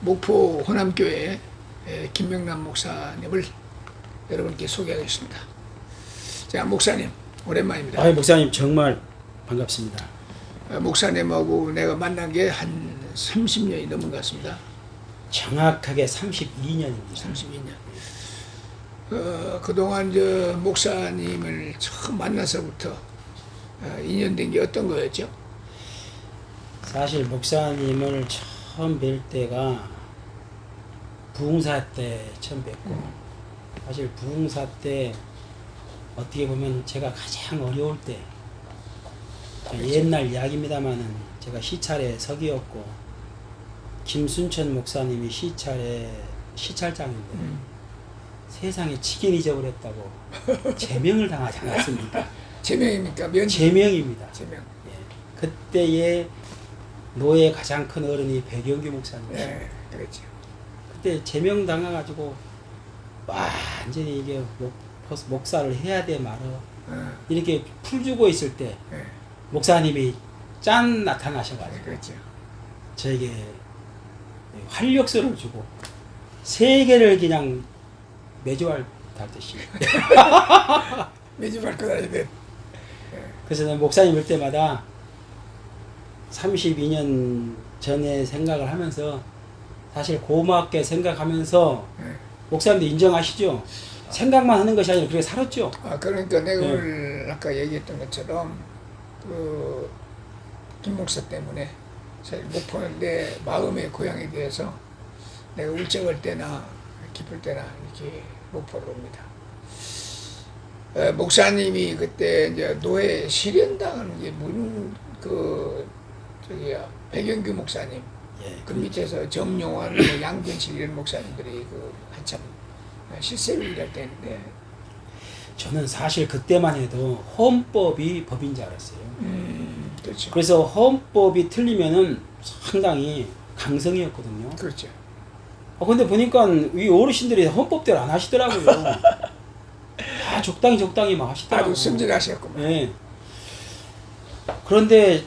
목포 호남교회 에, 김명남 목사님을 여러분께 소개하겠습니다. 자, 목사님 오랜만입니다. 아, 목사님 정말 반갑습니다. 어, 목사님하고 내가 만난 게 한 30년이 넘은 것 같습니다. 정확하게 32년입니다. 32년. 어, 그동안 저 목사님을 처음 만나서부터 어, 인연된 게 어떤 거였죠? 사실 목사님을 처음 뵐 때가 부흥사 때 처음 뵙고 사실 부흥사 때 어떻게 보면 제가 가장 어려울 때 옛날 이야기입니다만은 제가 시찰에 서기였고 김순천 목사님이 시찰에 시찰장인데 음. 세상에 치킨 잊어버렸다고 제명을 당하지 않았습니까? 제명입니까? 면 제명입니다. 제명. 예. 그때의 노예 가장 큰 어른이 백영규 목사님. 네, 그렇죠. 그때 제명 당해가지고 완전히 이게 목, 목사를 해야 돼 말어 어, 이렇게 풀 주고 있을 때 네, 목사님이 짠 네, 나타나셔가지고 그렇죠. 저에게 활력소를 주고 세계를 그냥 매주할 달듯이 매주 밟고 다니는 그래서 는 목사님 볼 때마다 32년 전에 생각을 하면서 사실 고맙게 생각하면서 네. 목사님도 인정하시죠? 생각만 하는 것이 아니라 그렇게 살았죠? 아 그러니까 내가 네. 오늘 아까 얘기했던 것처럼 그 김 목사 때문에 사실 목포는 내 마음의 고향에 대해서 내가 울적할 때나 기쁠 때나 이렇게 목포를 옵니다. 에, 목사님이 그때 이제 노예 실현당하는 게 문 그 저기야 백영규 목사님 예. 그 밑에서 정용환, 뭐 양근실 이런 목사님들이 그 한참 실세를 일할 때인데 저는 사실 그때만 해도 헌법이 법인 줄 알았어요. 음 그렇죠. 그래서 헌법이 틀리면은 상당히 강성이었거든요. 그렇죠. 어, 근데 보니까 이 어르신들이 헌법대로 안 하시더라고요. 다 적당히 적당히 막 하시더라고요. 아주 순진하셨구만. 예. 그런데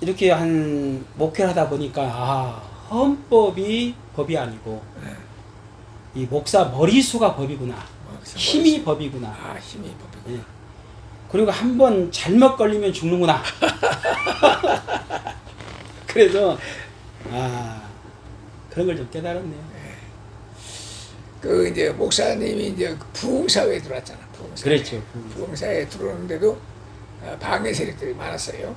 이렇게 한 목회를 하다 보니까 아 헌법이 법이 아니고 네. 이 목사 머리수가 법이구나 뭐, 힘이 법이구나 아 힘이 법이고. 예. 그리고 한 번 잘못 걸리면 죽는구나 그래서 아 그런 걸 좀 깨달았네요 그 이제 목사님이 이제 그 부흥사회에 들어왔잖아. 부흥사. 그랬죠 부흥사회에 들어오는데도 어, 방해 세력들이 많았어요.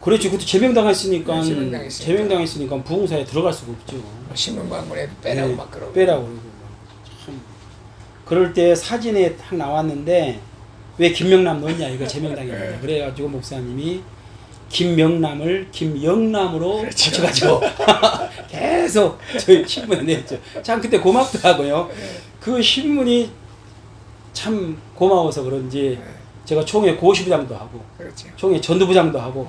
그렇죠 그때 제명당했으니까 네, 제명당했으니까. 제명당했으니까 부흥사에 들어갈 수가 없죠 뭐 신문 광고에도 빼라고 네, 막 그러고. 빼라고 그러고 참 그럴 때 사진에 딱 나왔는데 왜 김명남 넣냐 이거 제명당했냐 네. 그래가지고 목사님이 김명남을 김영남으로 그렇죠. 고쳐가지고 계속 저희 신문에 냈죠. 참 그때 고맙더라고요. 네. 그 신문이 참 고마워서 그런지 네, 제가 총회 고시부장도 하고 그렇죠. 총회 전두부장도 하고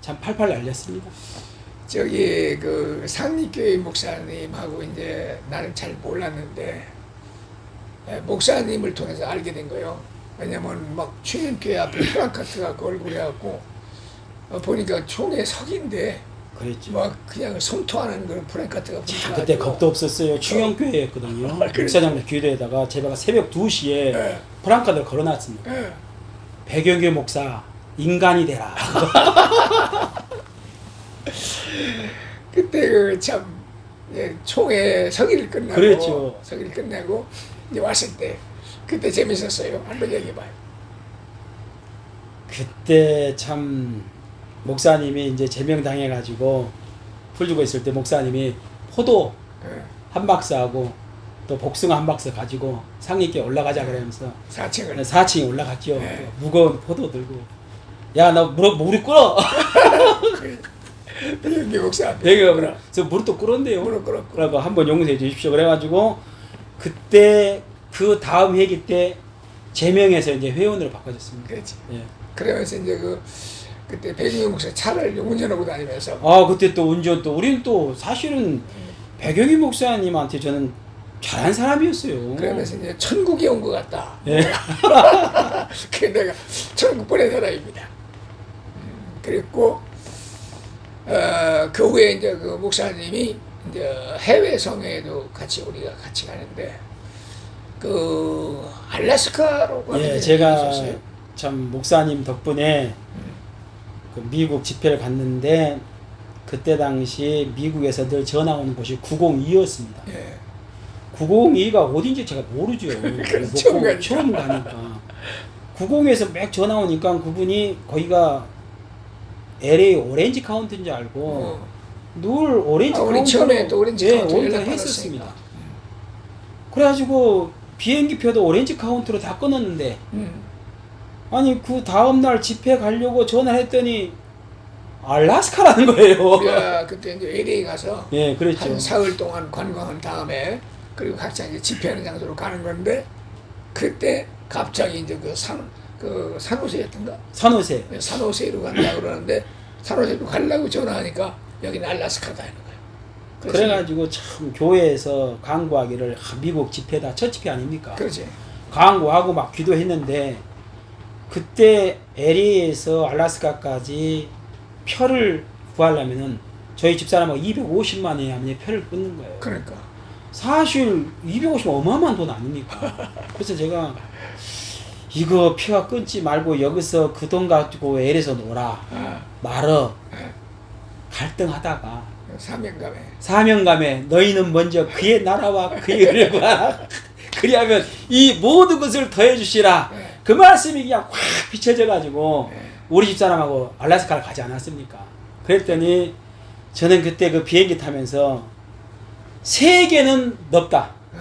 참 팔팔 날렸습니다. 저기 그 상립교회 목사님하고 이제 나는 잘 몰랐는데 에, 목사님을 통해서 알게 된 거예요. 왜냐면 막 추인교회 앞에 프랑카트가 걸고 어, 보니까 총회 석인데 그랬죠. 막 그냥 섬토하는 그런 참 붙어가지고 그때 겁도 없었어요. 충영교회였거든요. 아, 그래. 목사장님 교대에다가 제가 새벽 2시에 예. 프랑카드를 걸어놨습니다. 예. 배경교 목사 인간이 되라. 그때 그참 예, 총회 서기를 끝나고 그랬죠. 서기를 끝내고 이제 왔을 때 그때 재밌었어요. 한번 얘기해 봐요. 그때 참 목사님이 이제 제명당해 가지고 풀주고 있을 때 목사님이 포도 예. 한 박스하고 또 복숭아 한 박스 가지고 상립계 올라가자 그러면서 4층을 4층에 올라갔죠. 네. 무거운 포도 들고 야나 무릎 무릎 꿇어. 배경기 목사 배가 그래. 저 무릎도 꿇었는데요. 무릎 꿇었고 한번 용서해 주십시오. 그래가지고 그때 그 다음 회기 때 제명해서 이제 회원으로 바꿔줬습니다. 그렇지. 예. 그러면서 이제 그 그때 배경기 목사 차를 운전하고 다니면서 아 그때 또 운전 또 우리는 또 사실은 배경희 목사님한테 저는 잘한 사람이었어요. 그러면서 이제 천국에 온 것 같다. 예. 그 내가 천국 보낸 사람입니다. 음, 그랬고 어, 그 후에 이제 그 목사님이 이제 해외 성회에도 같이 우리가 같이 가는데 그 알라스카로 가는 예, 데 제가 있었어요. 참 목사님 덕분에 그 미국 집회를 갔는데 그때 당시 미국에서 늘 전화 오는 곳이 902였습니다. 예. 902가 어딘지 제가 모르죠. 그래서 처음 가니까. 처음 가니까. 90에서 막 전화 오니까 그분이 거기가 LA 오렌지 카운트인 줄 알고 어. 늘 오렌지 아, 우리 카운트로 처음에 또 오렌지 예, 카운트 했었습니다. 받았으니까. 그래가지고 비행기 표도 오렌지 카운트로 다 끊었는데 음. 아니 그 다음 날 집회 가려고 전화했더니 알라스카라는 거예요. 우리가 그때 이제 LA 가서 예, 그랬죠. 한 사흘 동안 관광한 다음에 그리고 각자 이제 집회하는 장소로 가는 건데 그때 갑자기 이제 그 산 그 산호세였던가 산호세. 네, 산호세로 간다 그러는데 산호세로 가려고 전화하니까 여기는 알라스카다 하는 거예요. 그래서 그래가지고 참 교회에서 강구하기를 아, 미국 집회다 첫 집회 아닙니까? 그렇지. 강구하고 막 기도했는데 그때 LA에서 알라스카까지 표를 구하려면은 저희 집사람하고 250만 원이 아니면 표를 끊는 거예요. 그러니까 사실 250만 어마어마한 돈 아닙니까? 그래서 제가 이거 표가 끊지 말고 여기서 그 돈 가지고 LA에서 놀아 아, 말어 네. 갈등하다가 사명감에 사명감에 너희는 먼저 그의 나라와 그의 의를 구하라 그리하면 이 모든 것을 더해 주시라 네. 그 말씀이 그냥 확 비춰져 가지고 네. 우리 집사람하고 알라스카를 가지 않았습니까? 그랬더니 저는 그때 그 비행기 타면서 세계는 넓다. 네.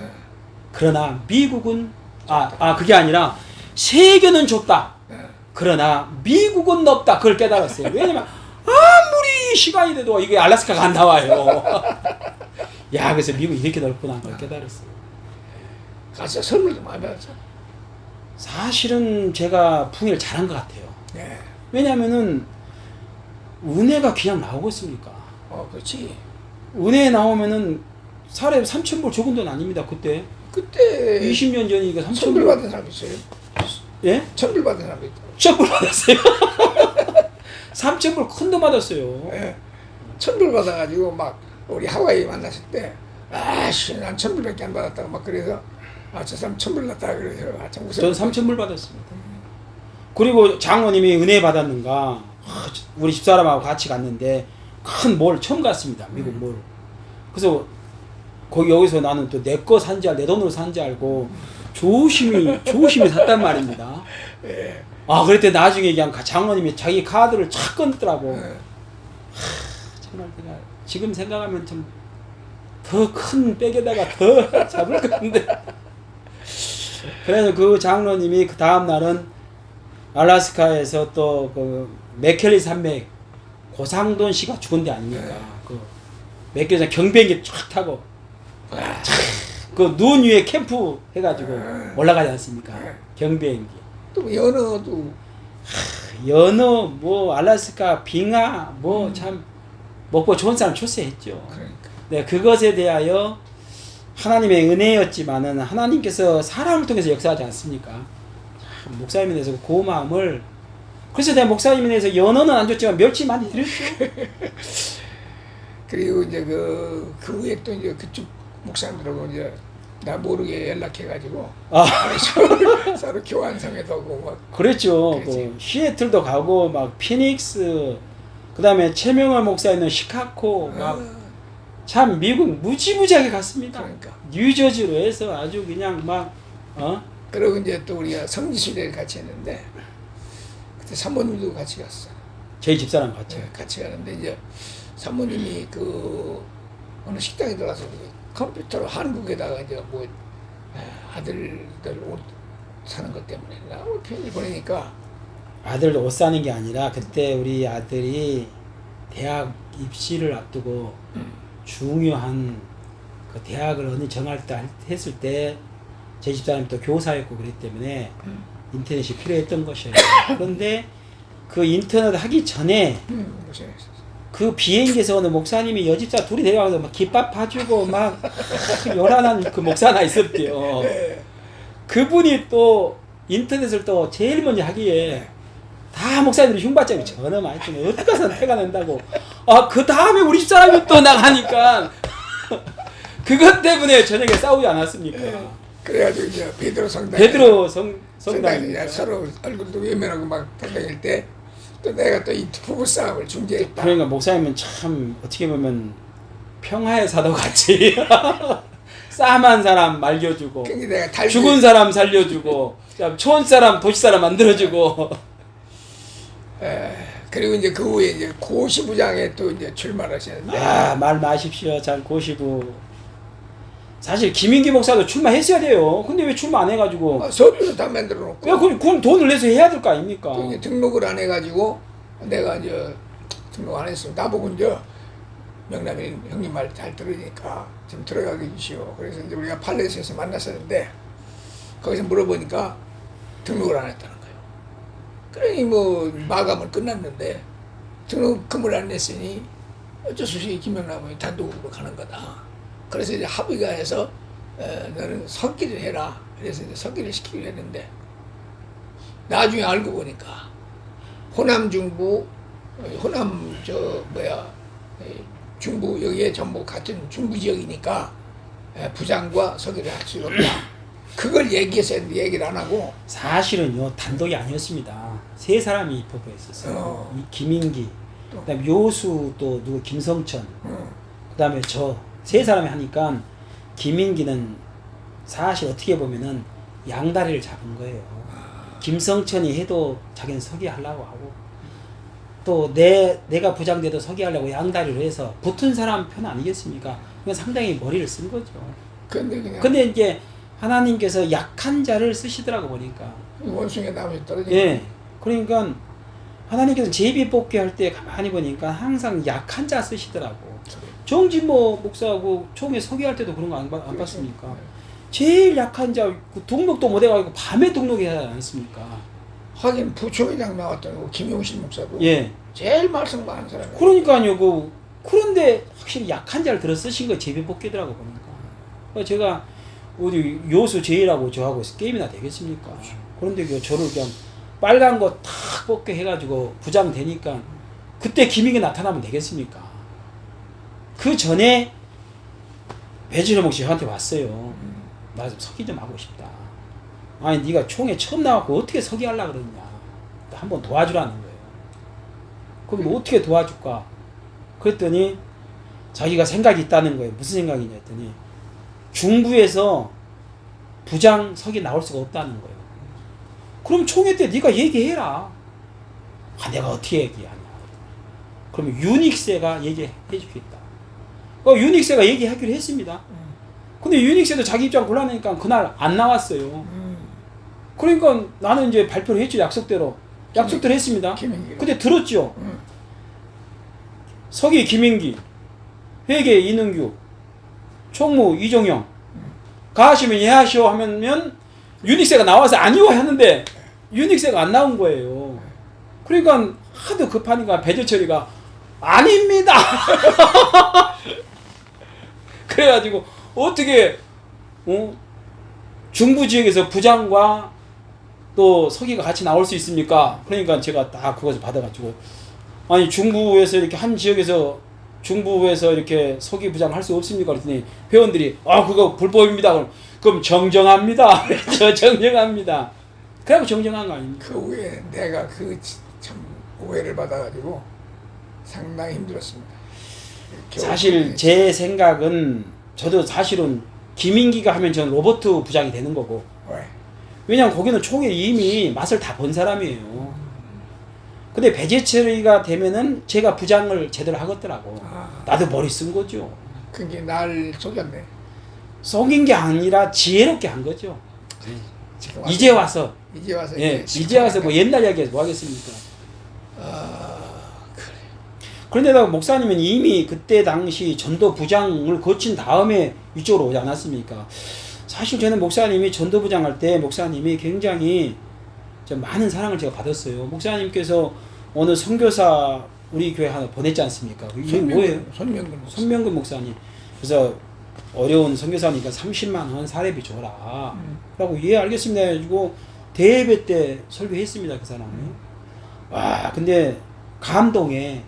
그러나 미국은 아, 아 그게 아니라 세계는 좁다. 네. 그러나 미국은 넓다. 그걸 깨달았어요. 왜냐면 아무리 시간이 돼도 이게 알라스카가 안 나와요. 야 그래서 미국 이렇게 넓구나. 그걸 깨달았어요. 가서 선물도 많이 받았죠. 사실은 제가 풍의를 잘한 것 같아요 네. 왜냐면은 은혜가 그냥 나오겠습니까 어, 그렇지. 은혜 나오면은 사례 3천불 적은 돈 아닙니다 그때 그때 20년 전이니까 천불 3천불 받은 사람 있어요. 예? 천불 받은 사람 있다. 3천불 받았어요 3천불 큰 돈 받았어요 예. 천불 받아가지고 막 우리 하와이 만났을 때 아씨 난 천불밖에 안 받았다고 막 그래서 아 저 사람 천불 났다 그래서 아참 저는 3천불 받았습니다. 그리고 장로님이 은혜 받았는가 아, 우리 집사람하고 같이 갔는데 큰 몰 처음 갔습니다. 미국 몰. 그래서 거기 여기서 나는 또 내 거 산지 알, 내 돈으로 산지 알고 조심히 조심히 샀단 말입니다. 예. 아 그랬더니 나중에 그냥 장로님이 자기 카드를 착 끊더라고. 예. 정말 내가 지금 생각하면 좀 더 큰 백에다가 더 잡을 것 같은데. 그래서 그 장로님이 그 다음 날은 알라스카에서 또 그 맥켈리 산맥 고상돈 씨가 죽은 데 아닙니까? 네. 그 맥켈리 경비행기 쫙 타고 와, 그눈 위에 캠프 해가지고 네. 올라가지 않습니까? 네. 경비행기. 또 연어도 연어 뭐 알라스카 빙하 뭐참 먹고 좋은 사람 출세했죠. 그러니까 네, 그것에 대하여 하나님의 은혜였지만은 하나님께서 사람을 통해서 역사하지 않습니까? 참, 목사님에 대해서 그 고마움을 그래서 내가 목사님에 대해서 연어는 안 줬지만 멸치 많이 드렸죠. 그리고 이제 그, 그 후에 또 이제 그쪽 목사님들하고 이제 나 모르게 연락해가지고 아, 서로, 교환성에도 오고 막 그랬죠. 그 시애틀도 가고 막 피닉스 그다음에 최명월 목사 있는 시카고 막 아, 참 미국 무지무지하게 갔습니다. 그러니까 뉴저지로 해서 아주 그냥 막 어? 그리고 이제 또 우리가 성지순례를 같이 했는데 그때 사모님도 같이 갔어. 저희 집사람 같이. 네, 같이 가는데 이제 사모님이 그 어느 식당에 들어가서 그 컴퓨터로 한국에다가 이제 뭐 에, 아들들 옷 사는 것 때문에 너무 편지 보내니까 아들 옷 사는 게 아니라 그때 우리 아들이 대학 입시를 앞두고 중요한 그 대학을 어느 정할 때 할- 했을 때 제 집사람이 또 교사였고 그랬기 때문에 음. 인터넷이 필요했던 것이에요. 그런데 그 인터넷 하기 전에 음. 그 비행기에서 어느 목사님이 여집사 둘이 내려가서 막 김밥 봐주고 막 요란한 그 목사 하나 있었대요. 그분이 또 인터넷을 또 제일 먼저 하기에 다 목사님들이 흉받자고 전화 많이 뜨면 어떻게 선택가 낸다고 아 그 다음에 우리 집 사람이 또 나가니까. 그것 때문에 저녁에 싸우지 않았습니까? 그래가지고 이제 베드로 성당 베드로 성, 성당이 성당 이제 서로 얼굴도 외면하고 막 다닐 때 또 내가 또 이 부부 싸움을 중재했다. 그러니까 목사님은 참 어떻게 보면 평화의 사도 같이 싸움한 사람 말려주고 그게 내가 달 죽은 사람 살려주고 초원 사람 도시 사람 만들어주고 그리고 이제 그 후에 이제 고시부장에 또 이제 출마하셨는데. 아 말 마십시오. 잘 고시고 사실 김인기 목사도 출마했어야 돼요. 근데 왜 출마 안 해가지고? 어, 서류도 다 만들어 놓고. 야 그럼 그럼 돈을 내서 해야 될 거 아닙니까? 또 이제 등록을 안 해가지고 내가 이제 등록 안 했으면 나보고 이제 명남이 형님 말 잘 들으니까 좀 들어가게 해주시오. 그래서 이제 우리가 팔레스에서 만났었는데 거기서 물어보니까 등록을 안 했다는 거예요. 그러니 뭐 마감은 끝났는데 등록금을 안 냈으니 어쩔 수 없이 김명남이 단독으로 가는 거다. 그래서 이제 합의가 해서 에, 너는 석기를 해라. 그래서 이제 석기를 시키기로 했는데 나중에 알고 보니까 호남 중부 어, 호남 저 뭐야 에, 중부 여기에 전부 같은 중부 지역이니까 에, 부장과 서기를 할 수 없다. 그걸 얘기해서 얘기를 안 하고 사실은요 단독이 아니었습니다 세 사람이 입법에 있었어요 어. 이 김인기 또. 그다음에 요수 또 누구 김성천 어, 그다음에 저 세 사람이 하니까 김인기는 사실 어떻게 보면은 양다리를 잡은 거예요. 김성천이 해도 자기는 서기 하려고 하고 또 내 내가 부장돼도 서기 하려고 양다리로 해서 붙은 사람 편 아니겠습니까? 그건 상당히 머리를 쓴 거죠. 근데 근데 이제 하나님께서 약한 자를 쓰시더라고 보니까 원숭이 나무에 떨어진 예. 그러니까 하나님께서 제비 뽑기 할 때 가만히 보니까 항상 약한 자 쓰시더라고. 정진모 목사하고 총회 서기할 때도 그런 거안 그렇죠. 봤습니까? 제일 약한 자, 그 등록도 못 해가지고 밤에 등록해야 하지 않습니까? 하긴 부총회장 나왔던 그 김용신 목사도 예. 제일 말씀 많은 사람이에요. 그러니까요, 그, 그런데 확실히 약한 자를 들어 쓰신 거 제비 뽑기더라고 보니까. 그래서 제가 어디 요수 제일하고 저하고 게임이나 되겠습니까? 그런데 그 저를 그냥 빨간 거 탁 뽑게 해가지고 부장 되니까 그때 김익이 나타나면 되겠습니까? 그 전에 배진호 목씨 저한테 왔어요. 나 좀 서기 좀 하고 싶다. 아니 네가 총에 처음 나왔고 어떻게 서기 하려 그러냐. 한번 도와주라는 거예요. 그럼 뭐 어떻게 도와줄까? 그랬더니 자기가 생각이 있다는 거예요. 무슨 생각이냐 했더니 중부에서 부장 석이 나올 수가 없다는 거예요. 그럼 총회 때 네가 얘기해라. 아, 내가 어떻게 얘기하냐. 그러면 유닉스가 얘기해 주겠다. 어, 유닉스가 얘기하기로 했습니다. 근데 유닉스도 자기 입장 곤란하니까 그날 안 나왔어요. 음, 그러니까 나는 이제 발표를 했죠. 약속대로. 약속대로 했습니다. 김인기가. 근데 들었죠. 음. 서기 김인기, 회계 이능규, 총무 이종영, 가하시면 예하시오 하면 유닉스가 나와서 아니요 하는데 유닉스가 안 나온 거예요. 그러니까 하도 급하니까 배재철이가 아닙니다. 그래가지고 어떻게 어? 중부 지역에서 부장과 또 서기가 같이 나올 수 있습니까? 그러니까 제가 다 그것을 받아가지고 아니 중부에서 이렇게 한 지역에서 중부에서 이렇게 서기 부장 할 수 없습니까? 그랬더니 회원들이 아 그거 불법입니다. 그럼 그럼 정정합니다. 저 정정합니다. 그래고 정정한 거 아닙니까? 그 후에 내가 그 참 오해를 받아가지고 상당히 힘들었습니다. 사실 제 생각은 저도 사실은 김인기가 하면 저는 로버트 부장이 되는 거고 왜? 왜냐면 거기는 총에 이미 맛을 다 본 사람이에요. 근데 배재철이가 되면은 제가 부장을 제대로 하겠더라고. 아, 나도 머리 쓴 거죠. 그게 날 속였네. 속인 게 아니라 지혜롭게 한 거죠. 지금 와서, 이제 와서 이제 와서 예, 이제 와서 뭐 옛날 이야기해서 뭐 하겠습니까? 아 그래. 그런데다가 목사님은 이미 그때 당시 전도 부장을 거친 다음에 이쪽으로 오지 않았습니까? 사실 저는 목사님이 전도 부장 할 때 목사님이 굉장히 좀 많은 사랑을 제가 받았어요. 목사님께서 어느 선교사 우리 교회 하나 보냈지 않습니까? 이게 뭐예요? 손명근 목사. 손명근 목사님. 그래서 어려운 선교사니까 30만 원 사례비 줘라. 음. 라고 예 알겠습니다 해가지고 대예배 때 설교했습니다 그 사람이. 와 근데 감동에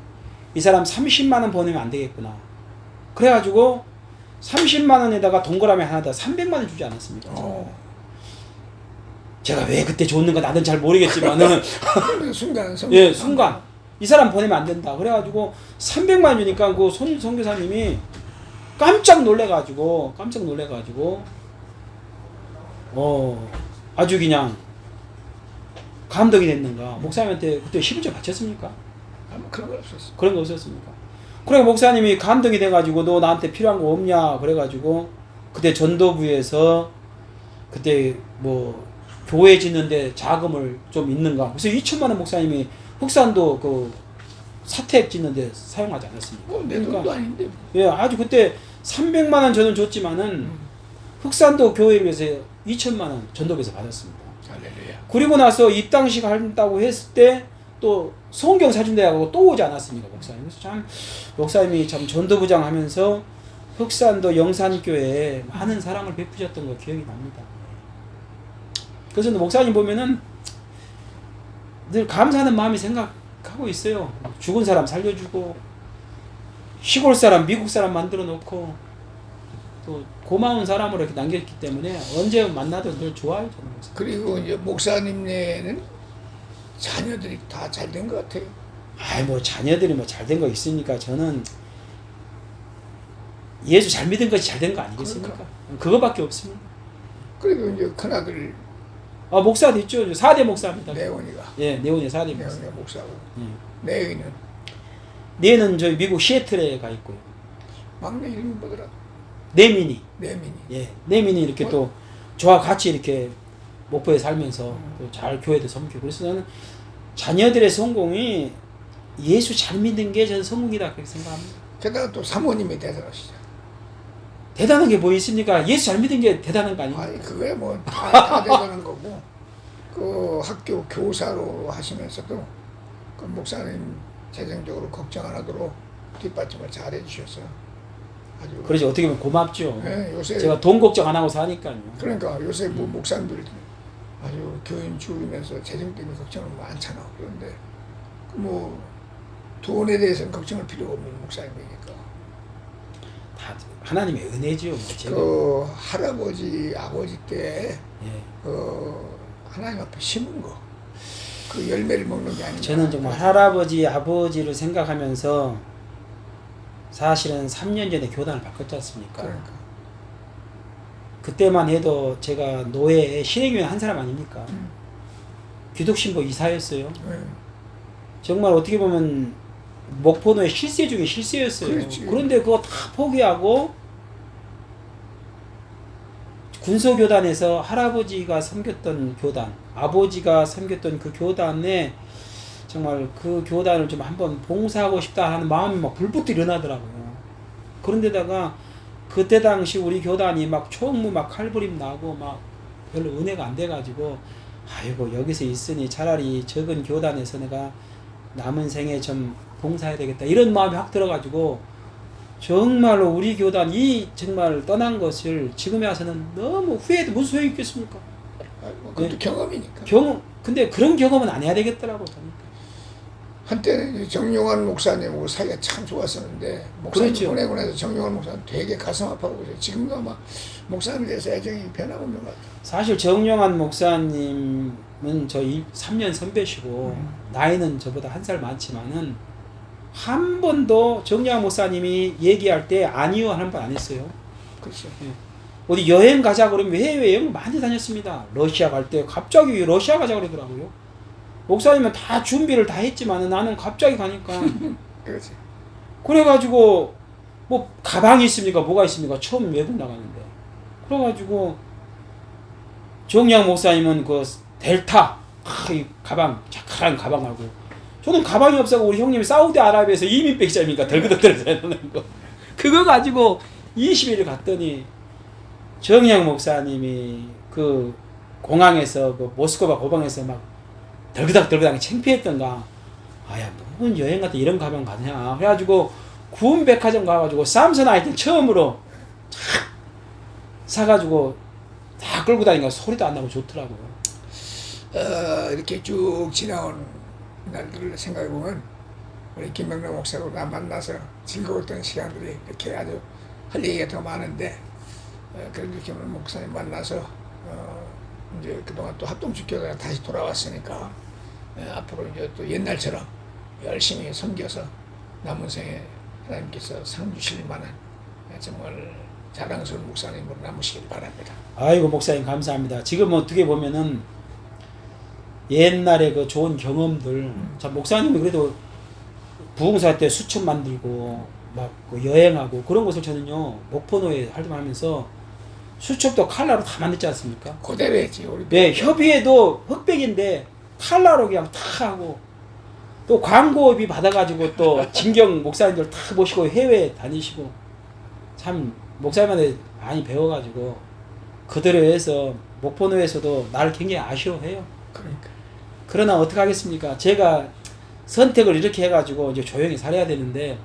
이 사람 30만 원 보내면 안 되겠구나. 그래가지고 30만 원에다가 동그라미 하나 더 300만 원 주지 않았습니까? 어. 제가 왜 그때 줬는가 나는 잘 모르겠지만은 그 순간 성. 예 순간 이 사람 보내면 안 된다. 그래가지고 300만 주니까 그 손 선교사님이 깜짝 놀래가지고 깜짝 놀래가지고 어 아주 그냥 감동이 됐는가 목사님한테 그때 11조 바쳤습니까? 아무 그런 거 없었어. 그런 거 없었습니까? 그래 목사님이 감동이 돼가지고 너 나한테 필요한 거 없냐 그래가지고 그때 전도부에서 그때 뭐 교회 짓는데 자금을 좀 있는가 그래서 2천만 원 목사님이 흑산도 그 사택 짓는데 사용하지 않았습니까? 뭐내 돈도 아닌데. 뭐. 예 아주 그때 300만 원 저는 줬지만은 음. 흑산도 교회를 위해서 2천만 원 전도부에서 받았습니다. 할렐루야. 그리고 나서 입당식 한다고 했을 때 또 성경 사준대하고 또 오지 않았습니까 목사님 그래서 참 목사님이 참 전도부장 하면서 흑산도 영산교회에 많은 사랑을 베푸셨던 거 기억이 납니다 그래서 목사님 보면은 늘 감사하는 마음이 생각하고 있어요 죽은 사람 살려주고 시골 사람 미국 사람 만들어 놓고 또 고마운 사람으로 이렇게 남겼기 때문에 언제 만나도 늘 좋아요 저는 목사님. 그리고 이제 목사님네는 자녀들이 다 잘 된 것 같아요. 아이 뭐 자녀들이 뭐 잘 된 거 있으니까 저는 예수 잘 믿은 것이 잘 된 거 아니겠습니까? 그거밖에 없습니다. 그리고 이제 큰아들 아 목사도 있죠. 4대 목사입니다. 내원이가 예, 네온의 4대 목사. 내원이가 목사고 예. 내의는 네는 저희 미국 시애틀에 가 있고요. 막내 이름이 뭐더라? 네민이 내민이. 예, 네민이 이렇게 또 저와 같이 이렇게 목포에 살면서 음. 또잘 교회도 섬기고 그래서 저는 자녀들의 성공이 예수 잘 믿는 게 저는 성공이다 그렇게 생각합니다. 게다가 또 사모님이 대단하시죠. 대단한 게 뭐 있습니까? 예수 잘 믿은 게 대단한 거 아닙니까? 아니 그거야 뭐다 다 대단한 거고 그 학교 교사로 하시면서도 그 목사님 재정적으로 걱정 안 하도록 뒷받침을 잘 해주셔서 아주 그러지 어떻게 보면 고맙죠. 네, 요새 제가 돈 걱정 안 하고 사니까요. 그러니까 요새 뭐 목사님들이 아주 교인 죽으면서 재정 때문에 걱정을 많잖아 그런데 그뭐 돈에 대해서는 걱정할 필요가 없는 다 하나님의 은혜지요. 뭐 제가 그 할아버지 아버지 때 예. 그 하나님 앞에 심은 거 그 열매를 먹는 게 아니라 저는 정말 할아버지 아버지를 생각하면서 사실은 3년 전에 교단을 바꿨지 않습니까? 그러니까 그때만 해도 제가 노예에 신행위원 한 사람 아닙니까? 음. 기독신보 이사였어요. 네. 정말 어떻게 보면 목포노의 실세 중에 실세였어요. 그렇지. 그런데 그거 다 포기하고 군소교단에서 할아버지가 섬겼던 교단, 아버지가 섬겼던 그 교단에 정말 그 교단을 좀 한번 봉사하고 싶다 하는 마음이 막 불붙어 일어나더라고요. 그런데다가 그때 당시 우리 교단이 막 총무 막 칼부림 나고 막 별로 은혜가 안 돼가지고 아이고 여기서 있으니 차라리 적은 교단에서 내가 남은 생에 좀 봉사해야 되겠다 이런 마음이 확 들어가지고 정말로 우리 교단 이 정말 떠난 것을 지금에 와서는 너무 후회도 무슨 소용이 있겠습니까? 아, 뭐 그것도 네. 경험이니까 경험 근데 그런 경험은 안 해야 되겠더라고 저는. 한때는 정용환 목사님하고 사이가 참 좋았었는데 목사님 그렇죠. 보내고 나서 정용환 목사님 되게 가슴 아파하고 그래요. 지금도 아마 목사님에 대해서 애정이 변하고 있는 것 같아요 사실 정영환 목사님은 저희 3년 선배시고 음. 나이는 저보다 한 살 많지만은 한 번도 정영환 목사님이 얘기할 때 아니요 한번안 했어요. 그렇죠 어디 여행 가자 그러면 해외 여행 많이 다녔습니다. 러시아 갈 때 갑자기 러시아 가자 그러더라고요. 목사님은 다 준비를 다 했지만 나는 갑자기 가니까 그렇지 그래가지고 뭐 가방이 있습니까? 뭐가 있습니까? 처음 외국 나가는데 그래가지고 정양 목사님은 그 델타 아, 이 가방 착한 가방 하고 저는 가방이 없어서 우리 형님이 사우디아라비아에서 이민백자입니까? 덜그덕덜그덕하는 거 그거 가지고 20일 갔더니 정양 목사님이 그 공항에서 그 모스크바 고방에서 막 덜그덕덜그덕 창피했던가 아야 뭐 좋은 여행 같은 이런 가방 가냐 그래가지고 구운 백화점 가가지고 삼선 아이템 처음으로 탁 사가지고 다 끌고 다니니까 소리도 안 나고 좋더라고요. 어, 이렇게 쭉 지나온 날들을 생각해 보면 우리 김명래 목사하고 나 만나서 즐거웠던 시간들이 이렇게 아주 할 얘기가 더 많은데 어, 그래도 김명래 목사님 만나서 어, 이제 그동안 또 합동주교회가 다시 돌아왔으니까 예, 앞으로 이제 또 옛날처럼 열심히 섬겨서 남은 생에 하나님께서 상 주실 만한 예, 정말 자랑스러운 목사님으로 남으시길 바랍니다. 아이고 목사님 감사합니다. 지금 어떻게 보면은 옛날에 그 좋은 경험들, 참 목사님이 그래도 부흥사 때 수첩 만들고 막 그 여행하고 그런 것을 저는요 목포노에 활동하면서 수첩도 칼라로 다 만들지 않습니까? 그대로 했지 우리 네, 협의회도 흑백인데 칼라로 그냥 다 하고 또 광고비 받아가지고 또 진경 목사님들 다 모시고 해외 다니시고 참 목사님한테 많이 배워가지고 그대로 해서 목포노에서도 나를 굉장히 아쉬워해요. 그러니까 그러나 어떻게 하겠습니까? 제가 선택을 이렇게 해가지고 이제 조용히 살아야 되는데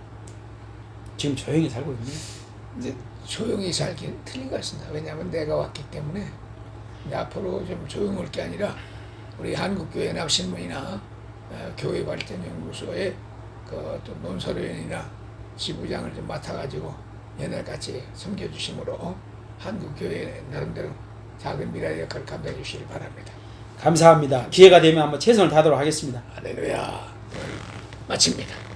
지금 조용히 살고 있네요. 이제 조용히 살긴 틀린 것 같습니다. 왜냐하면 내가 왔기 때문에 앞으로 좀 조용할 게 아니라 우리 한국교회 납신문이나 어, 교회 발전 연구소의 그또 논설위원이나 지부장을 좀 맡아가지고 옛날같이 섬겨주심으로 한국교회 나름대로 작은 미래 역할을 감당해 주시길 바랍니다. 감사합니다. 기회가 되면 한번 최선을 다하도록 하겠습니다. 할렐루야. 마칩니다.